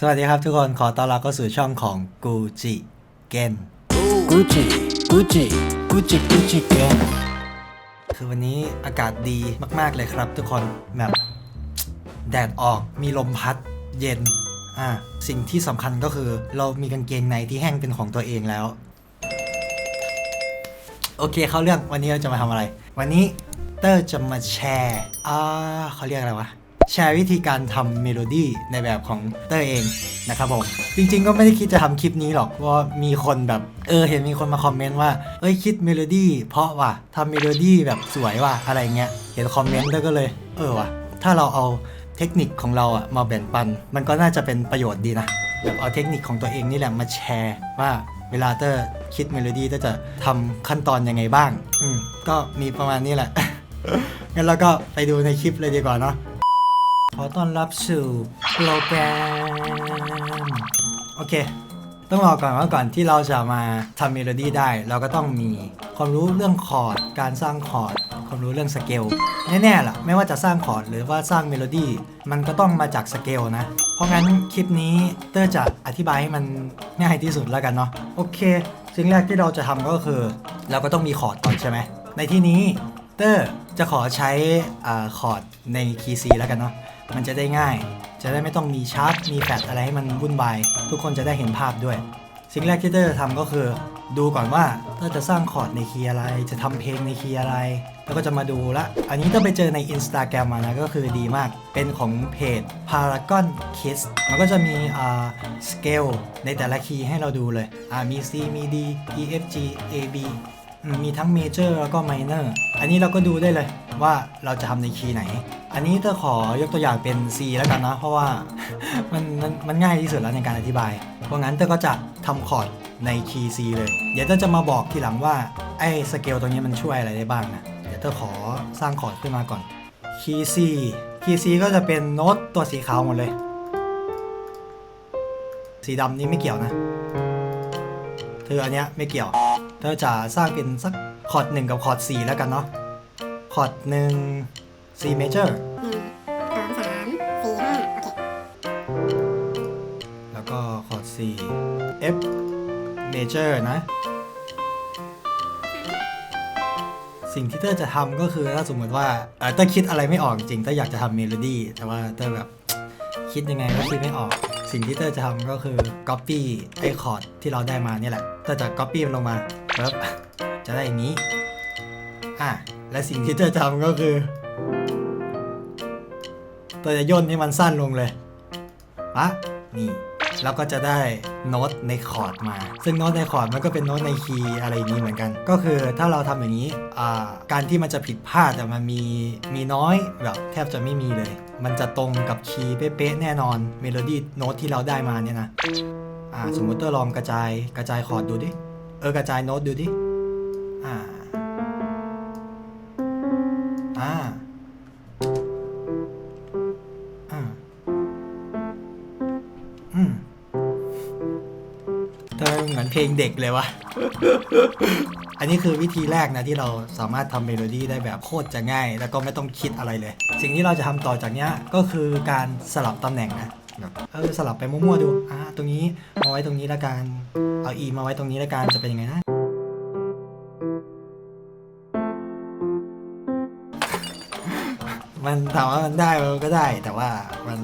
สวัสดีครับทุกคนขอต้อนรับเข้าสู่ช่องของกูจิเกน Gucci, Gucci, Gucci, Gucci gang. คือวันนี้อากาศดีมาก ๆ เลยครับ ทุกคนแบบแดดออกมีลมพัดเย็น อ่า สิ่งที่สำคัญก็คือ เรามีกางเกงในที่แห้งเป็นของตัวเองแล้ว โอเคเข้าเรื่องวันนี้เราจะมาทำอะไร วันนี้เตอร์จะมาแชร์อ่าเขาเรียกอะไรวะ แชร์วิธีการทำเมโลดี้ในแบบของเตอร์เองนะครับผม จริงๆก็ไม่ได้คิดจะทำคลิปนี้หรอกว่ามีคนแบบเออเห็นมีคนมาคอมเมนต์ว่าเอ้ยคิดเมโลดี้เพราะว่ะทำเมโลดี้แบบสวยว่ะอะไรเงี้ยเห็นคอมเมนต์เตอร์ก็เลย เออว่ะถ้าเราเอาเทคนิคของเราอะมาแบ่งปัน มันก็น่าจะเป็นประโยชน์ดีนะแบบเอาเทคนิคของตัวเองนี่แหละมาแชร์ว่าเวลาเตอร์คิดเมโลดี้เตอร์จะทำขั้นตอนยังไงบ้าง อืมก็มีประมาณนี้แหละ งั้นเราก็ไปดูในคลิปเลยดีกว่าเนาะ ขอต้อนรับสู่โปรแกรม โอเค ต้องบอกก่อนว่าก่อนที่เราจะมาทำเมโลดี้ได้ เราก็ต้องมีความรู้เรื่องคอร์ด การสร้างคอร์ด ความรู้เรื่องสเกล แน่ๆล่ะ ไม่ว่าจะสร้างคอร์ดหรือว่าสร้างเมโลดี้ มันก็ต้องมาจากสเกลนะ เพราะงั้นคลิปนี้เตอร์จะอธิบายให้มันง่ายที่สุดแล้วกันเนาะ โอเค สิ่งแรกที่เราจะทำก็คือ เราก็ต้องมีคอร์ดก่อนใช่ไหม ในที่นี้เตอร์จะขอใช้อาคอร์ดในคีซีแล้วกันเนาะ มันจะได้ง่าย จะได้ไม่ต้องมีชาร์ปมีแฟลชอะไรให้มันวุ่นวาย ทุกคนจะได้เห็นภาพด้วย สิ่งแรกที่เตอร์ทำก็คือ ดูก่อนว่าเตอร์จะสร้างคอร์ดในคีย์อะไร จะทำเพลงในคีย์อะไร แล้วก็จะมาดูละ อันนี้ต้องไปเจอใน Instagram มานะ ก็คือดีมาก เป็นของเพจ Paragon Kids มันก็จะมีอ่าสเกลในแต่ละคีย์ให้เราดูเลย อ่า มี C มี D E F G A B อื มีทั้งเมเจอร์แล้วก็ไมเนอร์อันนี้เราก็ดูได้เลยว่าเราจะทำในคีย์ไหน อันนี้เตอร์ขอยกตัวอย่างเป็น C แล้วกันนะเพราะว่า มันมันมันง่ายที่สุดแล้วในการอธิบาย เพราะงั้นเตอร์ก็จะทำคอร์ดในคีย์ C เลย เดี๋ยวเตอร์จะมาบอกทีหลังว่าไอ้สเกลตัวนี้มันช่วยอะไรได้บ้างนะ เดี๋ยวเตอร์ขอสร้างคอร์ดขึ้นมาก่อน คีย์ C คีย์ C ก็จะเป็นโน้ตตัวสีขาวหมดเลย สีดำนี่ไม่เกี่ยวนะเธออันเนี้ยไม่เกี่ยว เธอจะสร้างเป็นสักคอร์ดหนึ่งกับคอร์ดสี่แล้วกันเนาะคอร์ดหนึ่ง C major หนึ่งสองสามสี่ห้าโอเค แล้วก็คอร์ดสี่ F major นะ สิ่งที่เตอร์จะทำก็คือถ้าสมมติว่าเออเตอร์คิดอะไรไม่ออกจริงเตอร์อยากจะทำเมโลดี้แต่ว่าเตอร์แบบคิดยังไงก็คิดไม่ออก สิ่งที่เตอร์จะทำก็คือ copy ไอ้คอร์ดที่เราได้มาเนี่ยแหละเตอร์จะ copy มันลงมา ปึ๊บจะได้นี้ อะ และสิ่งที่จะทำก็คือเตอร์จะย่นให้มันสั้นลงเลยปะนี่แล้วก็จะได้โน้ตในคอร์ดมา ซึ่งโน้ตในคอร์ดมันก็เป็นโน้ตในคีย์อะไรนี้เหมือนกัน ก็คือถ้าเราทำอย่างนี้ การที่มันจะผิดพลาดแต่มันมีมีน้อยแบบแทบจะไม่มีเลย มันจะตรงกับคีย์เป๊ะๆแน่นอนเมโลดี้โน้ตที่เราได้มาเนี่ยนะ อ่าสมมติตัวลองกระจายกระจายคอร์ดดูดิ ออกระจายโน้ตดูดิ อ่า อ่า อ่า อืมทำไมเหมือนเพลงเด็กเลยวะ อันนี้คือวิธีแรกนะที่เราสามารถทำเมโลดี้ได้แบบโคตรจะง่าย แล้วก็ไม่ต้องคิดอะไรเลย สิ่งที่เราจะทำต่อจากเนี้ยก็คือการสลับตำแหน่งนะ แบบเออสลับไปมั่วๆดูอ่าตรงนี้มาไว้ตรงนี้ละกันเอา E มาไว้ตรงนี้ละกันจะเป็นยังไงนะมันถามว่ามันได้มันก็ได้แต่ว่ามัน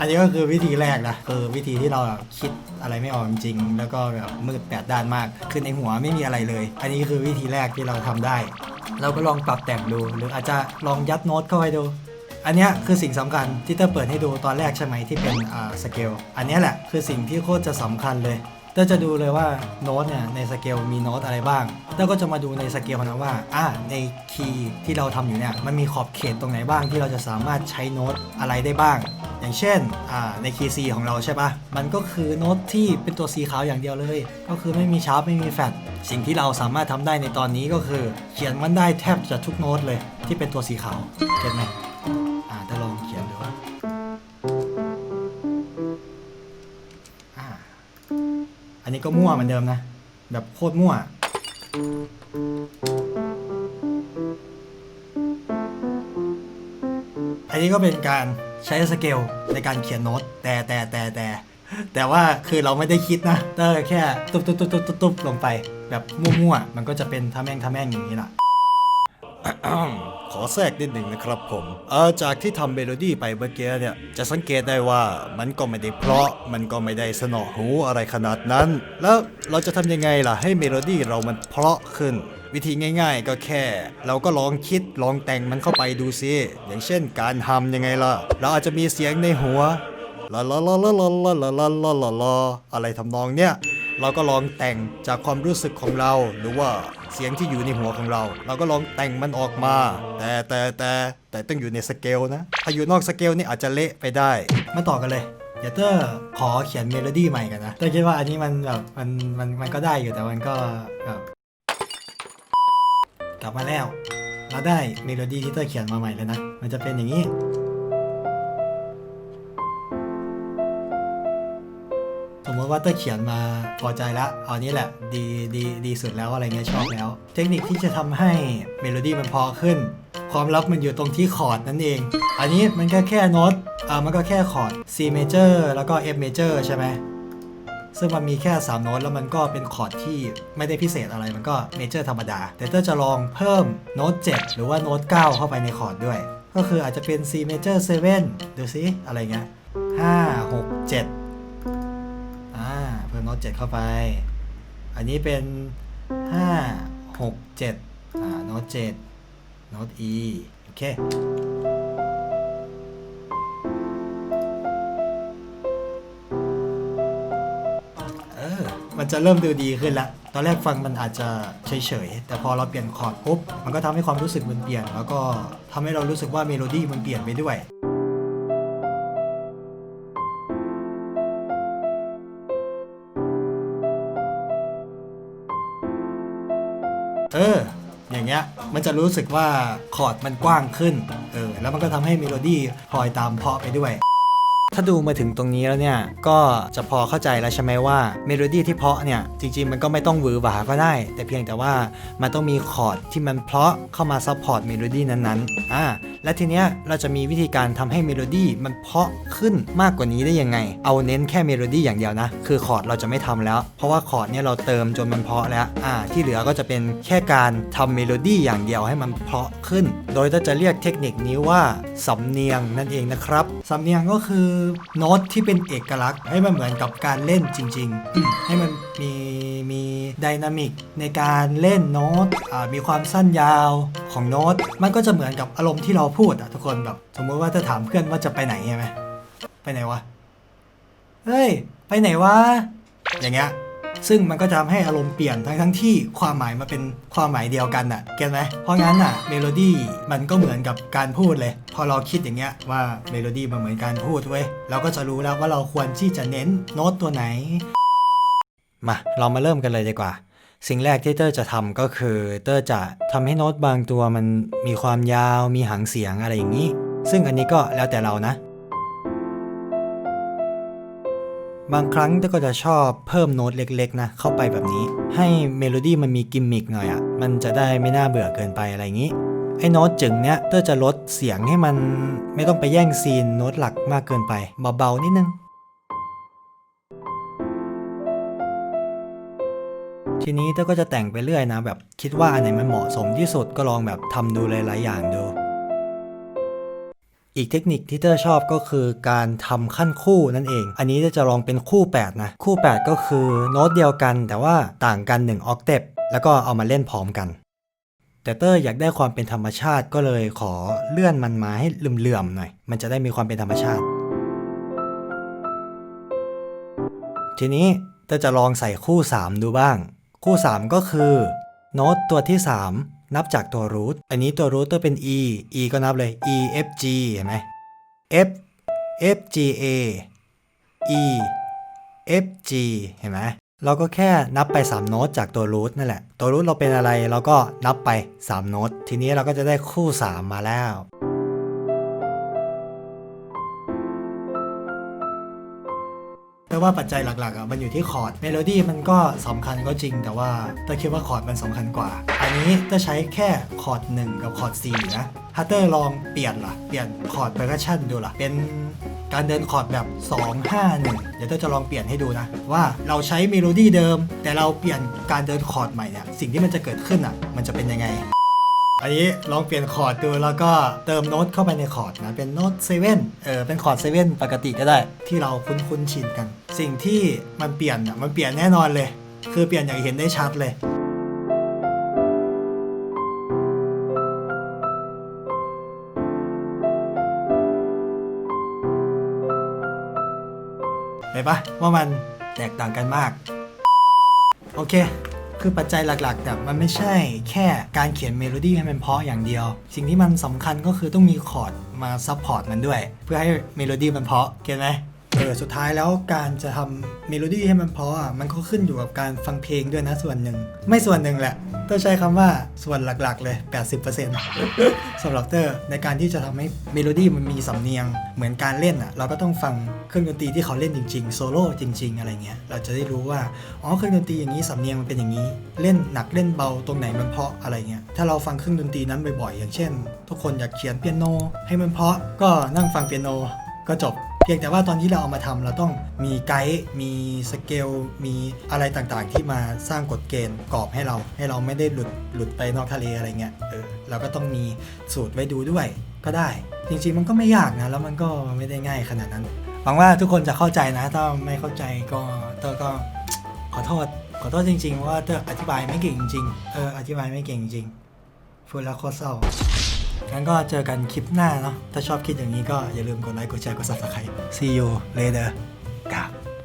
อันนี้ก็คือวิธีแรกนะคือวิธีที่เราคิดอะไรไม่ออกจริงๆแล้วก็แบบมืดแปดด้านมาก คือในหัวไม่มีอะไรเลย อันนี้คือวิธีแรกที่เราทำได้ เราก็ลองปรับแต่งดู หรืออาจจะลองยัดโน้ตเข้าไปดู อันนี้คือสิ่งสำคัญที่เตอร์เปิดให้ดูตอนแรกใช่ไหมที่เป็นอ่าสเกลอันนี้แหละคือสิ่งที่โคตรจะสำคัญเลยเตอร์จะดูเลยว่าโน้ตเนี่ยในสเกลมีโน้ตอะไรบ้างเตอร์ก็จะมาดูในสเกลนะว่าอ่าในคีย์ที่เราทำอยู่เนี่ยมันมีขอบเขตตรงไหนบ้างที่เราจะสามารถใช้โน้ตอะไรได้บ้าง อย่างเช่นอ่าในคีย์ C ของเราใช่ปะมันก็คือโน้ตที่เป็นตัวสีขาวอย่างเดียวเลย ก็คือไม่มีชาร์ปไม่มีแฟลตสิ่งที่เราสามารถทำได้ในตอนนี้ก็คือ เขียนมันได้แทบจะทุกโน้ตเลยที่เป็นตัวสีขาวเก็ตไหม อ่าถ้าลองเขียนดูอ่าอันนี้ก็มั่วเหมือนเดิมนะ แบบโคตรมั่ว อันนี้ก็เป็นการใช้สเกลในการเขียนโน้ต แต่แต่แต่แต่แต่ว่าคือเราไม่ได้คิดนะเตอร์แค่ตุ๊บตุ๊บตุ๊บตุ๊บตุ๊บตุ๊บลงไป แบบมั่วๆ มันก็จะเป็นท่าแม่งท่าแม่งอย่างนี้แหละ ขอแทรกนิดหนึ่งนะครับผม เออจากที่ทำเมโลดี้ไปเมื่อกี้เนี่ย จะสังเกตได้ว่ามันก็ไม่ได้เพราะ มันก็ไม่ได้สนอหูอะไรขนาดนั้น แล้วเราจะทำยังไงล่ะให้เมโลดี้เรามันเพราะขึ้น วิธีง่าย ๆ ก็แค่ เราก็ลองคิดลองแต่งมันเข้าไปดูซิ อย่างเช่นการทำยังไงล่ะ เราอาจจะมีเสียงในหัวลาลาลาลาลาลาลาลาลาอะไรทำนองเนี้ย เราก็ลองแต่งจากความรู้สึกของเรา หรือว่าเสียงที่อยู่ในหัวของเรา เราก็ลองแต่งมันออกมา แต่แต่แต่แต่ต้องอยู่ในสเกลนะ ถ้าอยู่นอกสเกลนี่อาจจะเละไปได้ มาต่อกันเลยเดี๋ยวเตอร์ขอเขียนเมโลดี้ใหม่กันนะเตอร์คิดว่าอันนี้มันแบบมันมันมันก็ได้อยู่แต่มันก็แบบกลับมาแล้ว เราได้เมโลดี้ที่เตอร์เขียนมาใหม่แล้วนะ มันจะเป็นอย่างนี้ ติว่าเตอร์เขียนมาพอใจแล้วเอานี้แหละดีดีดีสุดแล้วอะไรเงี้ยชอบแล้ว เทคนิคที่จะทำให้เมโลดี้มันพอขึ้น ความลับมันอยู่ตรงที่คอร์ดนั่นเอง อันนี้มันก็แค่โน้ตอ่ามันก็แค่คอร์ด C major แล้วก็ F major ใช่ไหมซึ่งมันมีแค่ 3 โน้ตแล้วมันก็เป็นคอร์ดที่ไม่ได้พิเศษอะไรมันก็เมเจอร์ธรรมดา แต่เตอร์จะลองเพิ่มโน้ต 7 หรือว่าโน้ต 9 เข้าไปในคอร์ดด้วย ก็คืออาจจะเป็น C major 7ดูซิอะไรเงี้ย5 6 7อ่าเพิ่ม โน้ต7เข้าไป อันนี้เป็น 5 6 7อ่าโน้ต7โน้ต E โอเค เออ มันจะเริ่มดูดีขึ้นล้วตอนแรกฟังมันอาจจะเฉยๆ แต่พอเราเปลี่ยนคอร์ดปุ๊บ มันก็ทำให้ความรู้สึกมันเปลี่ยน แล้วก็ทำให้เรารู้สึกว่าเมโลดี้มันเปลี่ยนไปด้วย เออ อย่างเงี้ย มันจะรู้สึกว่าคอร์ดมันกว้างขึ้น เออ แล้วมันก็ทำให้เมโลดี้พลอยตามเพาะไปด้วย ถ้าดูมาถึงตรงนี้แล้วเนี่ย ก็จะพอเข้าใจแล้วใช่ไหมว่าเมโลดี้ที่เพาะเนี่ย จริง ๆ มันก็ไม่ต้องหวือหวาก็ได้ แต่เพียงแต่ว่ามันต้องมีคอร์ดที่มันเพาะเข้ามาซัพพอร์ตเมโลดี้นั้นๆอ่าและทีเนี้ยเราจะมีวิธีการทำให้เมโลดี้มันเพาะขึ้นมากกว่านี้ได้ยังไง เอาเน้นแค่เมโลดี้อย่างเดียวนะ คือคอร์ดเราจะไม่ทำแล้ว เพราะว่าคอร์ดเนี่ยเราเติมจนมันเพาะแล้วอ่าที่เหลือก็จะเป็นแค่การทำเมโลดี้อย่างเดียวให้มันเพาะขึ้น โดยเราจะเรียกเทคนิคนี้ว่าสำเนียงนั่นเองนะครับสำเนียงก็คือโน้ตที่เป็นเอกลักษณ์ ให้มันเหมือนกับการเล่นจริง ๆ ให้มันมีมีดินามิกในการเล่นโน้ตมีความสั้นยาวของโน้ต มันก็จะเหมือนกับอารมณ์ที่เราพูดอะทุกคนแบบสมมติว่าจะถามเพื่อนว่าจะไปไหนใช่ไหมไปไหนวะเฮ้ย ไปไหนวะอย่างเงี้ย ซึ่งมันก็จะทำให้อารมณ์เปลี่ยนทั้งทั้งที่ความหมายมาเป็นความหมายเดียวกันอะเก็ตไหมเพราะงั้นอะเมโลดี้มันก็เหมือนกับการพูดเลย พอเราคิดอย่างเงี้ยว่าเมโลดี้มันเหมือนการพูดเว้ยเราก็จะรู้แล้วว่าเราควรที่จะเน้นโน้ตตัวไหน มาเรามาเริ่มกันเลยดีกว่า สิ่งแรกที่เตอร์จะทำก็คือเตอร์จะทำให้โน้ตบางตัวมันมีความยาวมีหางเสียงอะไรอย่างนี้ ซึ่งอันนี้ก็แล้วแต่เรานะ บางครั้งเตอก็จะชอบเพิ่มโน้ตเล็กๆนะเข้าไปแบบนี้ ให้เมโลดี้มันมีกิมมิกหน่อยอะ่ะ มันจะได้ไม่น่าเบื่อเกินไปอะไรอย่างนี้ ไอ้โน้ตจึงเนี้ยเตอร์จะลดเสียงให้มันไม่ต้องไปแย่งซีนโน้ตหลักมากเกินไปเบาๆนิดนึง ทีนี้เต้ก็จะแต่งไปเรื่อยนะแบบคิดว่าอันไหนมันเหมาะสมที่สุดก็ลองแบบทำดูหลายๆอย่างดู อีกเทคนิคที่เตอร์ชอบก็คือการทำขั้นคู่นั่นเอง อันนี้จะลองเป็นคู่ 8 นะ คู่ 8 ก็คือโน้ตเดียวกัน แต่ว่าต่างกัน 1 ออกเทปแล้วก็เอามาเล่นพร้อมกัน แต่เตอร์อยากได้ความเป็นธรรมชาติก็เลยขอเลื่อนมันมาให้เหลื่อมๆหน่อย มันจะได้มีความเป็นธรรมชาติ ทีนี้เตอร์จะลองใส่คู่ 3 ดูบ้าง คู่ 3 ก็คือโน้ตตัวที่ 3 นับจากตัวรูทอันนี้ตัวรูทตัวเป็น E E ก็นับเลย E F G เห็นไหม F F G A E F G เห็นไหมเราก็แค่นับไป 3 โน้ตจากตัวรูทนั่นแหละ ตัวรูทเราเป็นอะไรเราก็นับไป 3 โน้ต ทีนี้เราก็จะได้คู่ 3 มาแล้ว แต่ว่าปัจจัยหลักๆอะมันอยู่ที่คอร์ดเมโลดี้มันก็สำคัญก็จริง แต่ว่าเตอร์คิดว่าคอร์ดมันสำคัญกว่า อันนี้เตอร์ใช้แค่คอร์ด1กับคอร์ด4นะถ้าเตอร์ลองเปลี่ยนล่ะ เปลี่ยนคอร์ดเ e อร์ชันดูล่ะ เป็นการเดินคอร์ดแบบ 2 5 1 เดี๋ยวเตอร์จะลองเปลี่ยนให้ดูนะ ว่าเราใช้เมโลดี้เดิม แต่เราเปลี่ยนการเดินคอร์ดใหม่เนี่ยสิ่งที่มันจะเกิดขึ้นอะ มันจะเป็นยังไง อันนี้ลองเปลี่ยนคอร์ดดูแล้วก็เติมโน้ตเข้าไปในคอร์ดนะ เป็นโน้ตเซเว่นเออเป็นคอร์ดเซเว่นปกติก็ได้ ที่เราคุ้นๆชินกัน สิ่งที่มันเปลี่ยนอะมันเปลี่ยนแน่นอนเลย คือเปลี่ยนอย่างเห็นได้ชัดเลยเห็นปะว่ามันแตกต่างกันมาก โอเค คือปัจจัยหลักๆแต่มันไม่ใช่แค่การเขียนเมโลดี้ให้มันเพาะอย่างเดียว สิ่งที่มันสำคัญก็คือต้องมีคอร์ดมาซัพพอร์ตมันด้วย เพื่อให้เมโลดี้มันเพาะเก็ตไหม ออสุดท้ายแล้วการจะทำเมโลดี้ให้มันเพราะอะมันก็ขึ้นอยู่กับการฟังเพลงด้วยนะส่วนหนึ่ง ไม่ส่วนหนึ่งแหละ เตอร์ใช้คำว่าส่วนหลักๆ เลย 80%สำหรับเตอร์ในการที่จะทำให้เมโลดี้มันมีสำเนียง เหมือนการเล่นอะเราก็ต้องฟังเครื่องดนตรีที่เขาเล่นจริงๆโซโล่จริง ๆ อะไรเงี้ยเราจะได้รู้ว่าอ๋อเครื่องดนตรีอย่างนี้สำเนียงมันเป็นอย่างนี้ เล่นหนักเล่นเบาตรงไหนมันเพาะอะไรเงี้ยถ้าเราฟังเครื่องดนตรีนั้นบ่อยๆ อย่างเช่น ทุกคนอยากเขียนเปียโน ให้มันเพาะก็นั่งฟังเปียโนก็จบ เพียงแต่ว่าตอนที่เราเอามาทำเราต้องมีไกด์มีสเกลมีอะไรต่างๆ ที่มาสร้างกฎเกณฑ์กรอบให้เราให้เราไม่ได้หลุดหลุดไปนอกทะเลอะไรเงี้ยเออเราก็ต้องมีสูตรไว้ดูด้วยก็ได้ จริงๆมันก็ไม่ยากนะ แล้วมันก็ไม่ได้ง่ายขนาดนั้นหวังว่าทุกคนจะเข้าใจนะ ถ้าไม่เข้าใจก็เตอร์ก็ขอโทษขอโทษจริงๆว่าเตอร์อธิบายไม่เก่งจริงๆเอออธิบายไม่เก่งจริงพูดแล้วโคตรเศร้า งั้นก็เจอกันคลิปหน้าเนาะถ้าชอบคลิปอย่างนี้ก็อย่าลืมกดไลค์กดแชร์กด subscribe see you later กับ